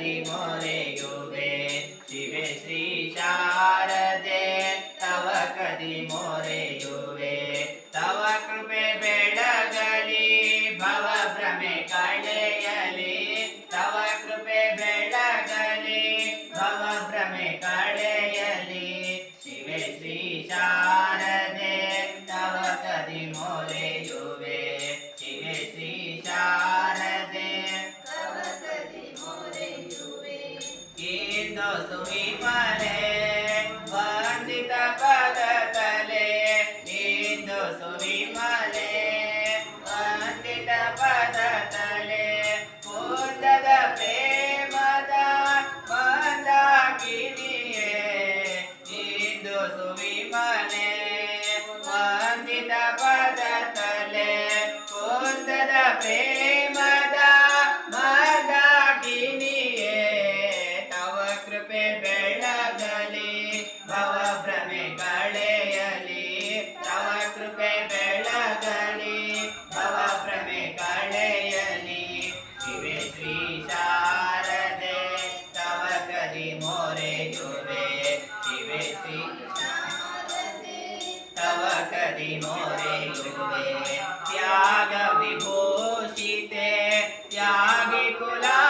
ಹರಿ ಮೊರೆಯುವೆ ಶಿವೆ ಶ್ರೀ ಶಾರದೆ, ತವ ಕದಿ ಮೊರೆಯುವೆ ತವ ಕೃಪೆ ಬೆಳಗಲಿ, ಭವ ಭ್ರಮೆ ಕಳೆಯಲಿ. ತವ ಕೃಪೆ ಬೆಳಗಲಿ, ಭವ ಭ್ರಮೆ ಕಳೆಯಲಿ. ಶಿವೆ ಶ್ರೀ ಶಾರ ಕೃಪೆ ಬೆಳಗಲಿ, ಭವ ಭ್ರಮೆ ಕಳೆಯಲಿ. ಶಿವೆ ಶ್ರೀ ಶಾರದೆ, ತವ ಕದಿ ಮೋರೆಯುವೆ ಶಿವೆ ಶ್ರೀ ತವ ಕದಿ ಮೋರೆಯುವೆ ತ್ಯಾಗ ವಿಭೂಷಿತೆ, ತ್ಯಾಗಿ ಕುಲಾಂಬಿಕೆ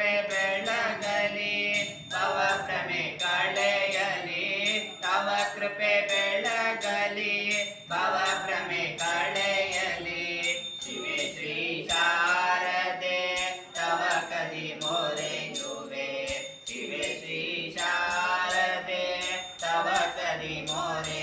ಕೃಪೆ ಬೆಳಗಲಿ, ತವ ಭ್ರಮೆ ಕಳೆಯಲಿ, ತವ ಕೃಪೆ ಬೆಳಗಲಿ ಭವ ಕಳೆಯಲಿ. ಶಿವೆ ಶ್ರೀ ಶಾರದೆ, ತವ ಕದಿ ಮೋರೆಯುವೆ ಶಿವೆ ಶ್ರೀ ಶಾರದೆ, ತವ ಕದಿ ಮೋರೆಯುವೆ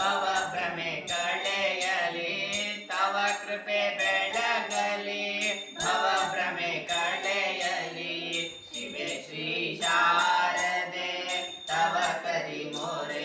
ಭವ ಭ್ರಮೆ ಕಳೆಯಲಿ, ತವ ಕೃಪೆ ಬೆಳಗಲಿ. ಭವ ಭ್ರಮೆ ಕಳೆಯಲಿ, ಶಿವೆ ಶ್ರೀ ಶಾರದೆ, ತವ ಕರಿ ಮೋರೆ